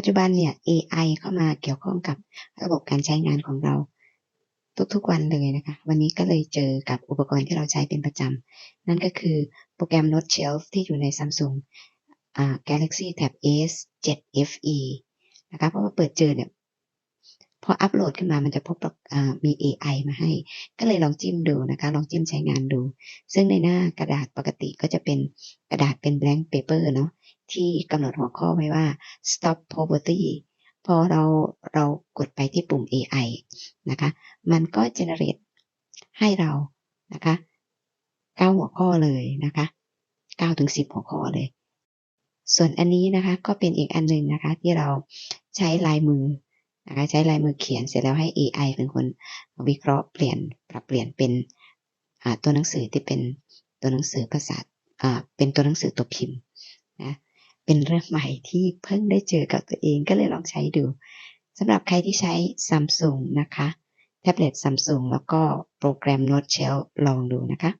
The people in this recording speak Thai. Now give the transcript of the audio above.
ปัจจุบันเนี่ย AI เข้ามาเกี่ยวข้องกับระบบการใช้งานของเราทุกๆวันเลยนะคะ วันนี้ก็เลยเจอกับอุปกรณ์ที่เราใช้เป็นประจำ นั่นก็คือโปรแกรม Note Shelf ที่อยู่ใน Samsung Galaxy Tab S 7 FE นะคะเพราะว่าเปิดเจอเนี่ยพออัปโหลดขึ้นมามันจะพบว่ามี AI มาให้ ก็เลยลองจิ้มดูนะคะ ลองจิ้มใช้งานดู ซึ่งในหน้ากระดาษปกติก็จะเป็นกระดาษเป็น blank paper เนาะ ที่กำหนดหัวข้อไว้ว่า stop poverty พอเราเรากดไปที่ปุ่ม AI นะคะ มันก็ generate ให้เรานะคะเก้าหัวข้อเลยนะคะเก้าถึงสิบหัวข้อเลย ส่วนอันนี้นะคะก็เป็นอีกอันหนึ่งนะคะที่เราใช้ลายมือนะคะใช้ลายมือเขียนเสร็จแล้วให้ AI เป็นคนวิเคราะห์เปลี่ยนปรับเปลี่ยนเป็นตัวหนังสือที่เป็นตัวหนังสือภาษาอ่าเป็นตัวหนังสือตัวพิมพ์นะ เป็นเรื่องใหม่ที่เพิ่งได้เจอกับตัวเองก็เลยลองใช้ดูสำหรับใครที่ใช้ Samsung นะคะ แท็บเล็ต Samsung แล้วก็โปรแกรม Note Shell ลองดูนะคะ